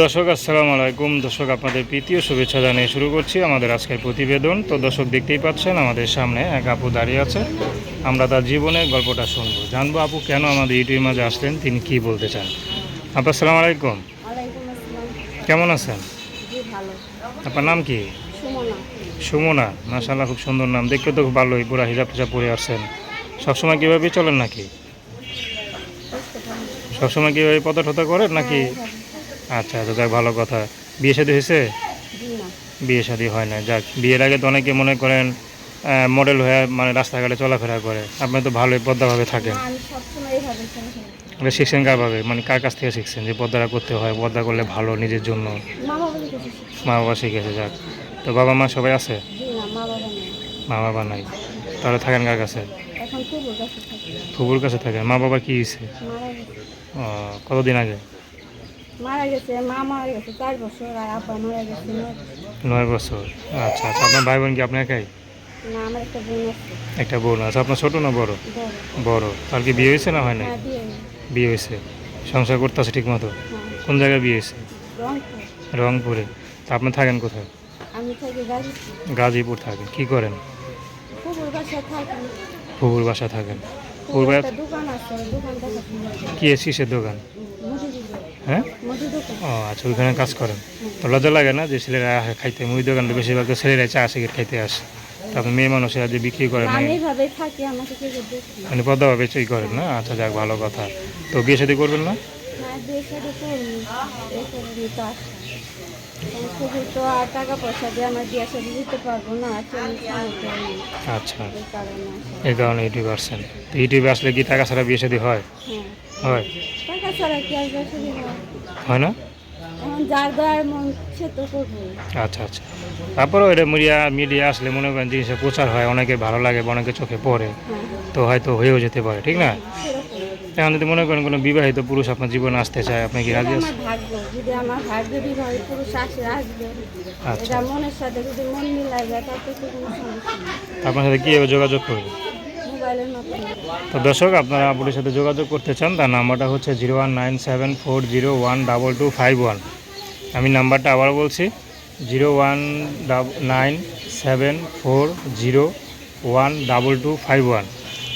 দর্শক আসসালামু আলাইকুম। দর্শক আপনাদের প্রীতীয় শুভেচ্ছা জানিয়ে শুরু করছি আমাদের আজকের প্রতিবেদন। তো দর্শক দেখতেই পাচ্ছেন আমাদের সামনে এক আপু দাঁড়িয়ে আছে। আমরা তার জীবনের গল্পটা শুনব। জানব আপু কেন আমাদের ইউটিউবের মাঝে আসলেন তিনি কি বলতে চান? আপু আসসালামু আলাইকুম। ওয়ালাইকুম কেমন আছেন? আপনার নাম কি? সুমনা। মাশাল্লাহ খুব সুন্দর নাম। দেখতে তো খুব ভালোই পুরা হিজাব টিজাব পরে আসছেন। সবসময় কীভাবে চলেন নাকি? সবসময় কীভাবে পতা টতা করেন নাকি? আচ্ছা আচ্ছা যাক ভালো কথা। বিয়ে শাদী হয়েছে? বিয়ে শাদী হয় না যাক। বিয়ের আগে তো অনেকে মনে করেন মডেল হয়ে মানে রাস্তাঘাটে চলাফেরা করে। আপনি তো ভালোই পদ্মাভাবে থাকেন। শিখছেন কারভাবে মানে কার কাছ থেকে শিখছেন যে পদ্মাটা করতে হয় পদ্মা করলে ভালো নিজের জন্য? মা বাবা শিখেছে। যাক। তো বাবা মা সবাই আছে? মা বাবা নেই। তাহলে থাকেন কার কাছে? ফুপুর কাছে থাকেন। মা বাবা কি হয়েছে? ও, কতদিন আগে? মারা গেছে মা মারা গেছে চার বছর আর আপা মারা গেছে নয় বছর। আচ্ছা আচ্ছা আপনার ভাই বোন কি আপনি একাই? না আমার একটা বোন আছে। একটা বোন আছে। আপনার ছোটো না বড়? বড়। তার কি বিয়ে হয়েছে না হয় নাই? হ্যাঁ বিয়ে হয়েছে। সংসার করতে আছে ঠিক মতো হ্যাঁ। কোন জায়গায় বিয়ে হয়েছে? রংপুরে। তা আপনি থাকেন কোথায়? আমি থাকি গাড়ি গাজীপুর থাকেন। কি করেন? খুব বাসায় থাকি। ফুবুর বাসা থাকেন। দোকান আছে দোকান কি কিসের দোকান? হ্যাঁ? ও আচ্ছা ওইখানে কাজ করেন। তো লজ্জা লাগে না যে ছেলেরা খাইতে? মুড়ি দোকানটা বেশিরভাগ তো ছেলেরা চা সিগারেট খাইতে আসে। তা আপনি মেয়ে মানুষেরা যে বিক্রি দেখি মানে পদ্মাভাবে বেচেই করেন না? আচ্ছা যাক ভালো কথা। তো বিয়ে শাদী করবেন না? করে আসা। আচ্ছা। এই কারণে। আসা ইউটিউবে আসছেন। তো ইউটিউবে আসলে কি টাকা ছাড়া বিয়ে শাদী হয়? হ্যাঁ। হয়? ছাড়া কি হয়? না? যার দেওয়ার মন সে তো করব আচ্ছা আচ্ছা। তারপরেও এটা মিডিয়া মিডিয়া আসলে মনে করেন জিনিসের প্রচার হয় অনেকে ভালো লাগে বা অনেকে চোখে পড়ে তো হয়তো হয়েও যেতে পারে ঠিক না? এখন যদি মনে করেন কোনো বিবাহিত পুরুষ আপনার জীবনে আসতে চায় আপনি কি রাজি আছেন? যদি আমার ভাগ্য বিবাহ পুরুষ আসে আসবে। আচ্ছা। মনের সাথে যদি মন মিলাই যায় তাতে কোনো সমস্যা আপনার সাথে কীভাবে যোগাযোগ করবে? তো দর্শক, আপনারা আপুটির সাথে যোগাযোগ করতে চান, তার নাম্বারটা হচ্ছে zero one nine seven four zero one double two five one. আমি নাম্বারটা আবার বলছি, zero one dub, nine seven four zero one double two five one.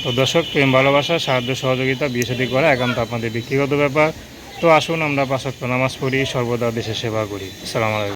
তো দর্শক, প্রেম, ভালোবাসা, সাহায্য, সহযোগিতা, বিয়ে সাথে করা একান্ত আপনাদের ব্যক্তিগত ব্যাপার। তো আসুন, আমরা পাঁচক্ত নামাজ পড়ি, সর্বদা দেশের সেবা করি। আসসালামু আলাইকুম।